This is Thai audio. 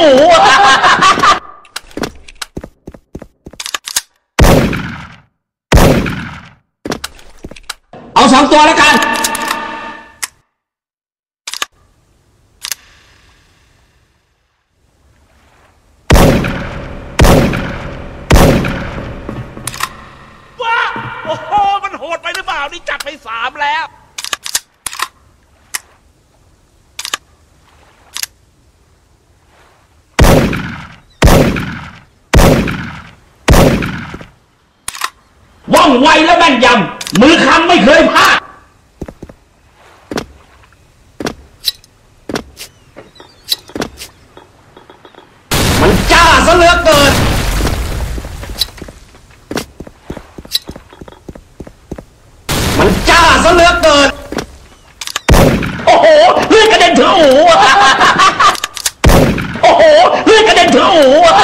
หูเอาสองตัวแล้วกัน ว้าโอ้โห มันโหดไปหรือเปล่า นี่จัดไปสามแล้ว ไวและแม่นยำ มือคำไม่เคยพลาด มันจ้าซะเหลือเกิน มันจ้าซะเหลือเกิน โอ้โหเลือดกระเด็นถึงหู โอ้โหเลือดกระเด็นถึงหูโอ้โหเลือดกระเด็นถึงหู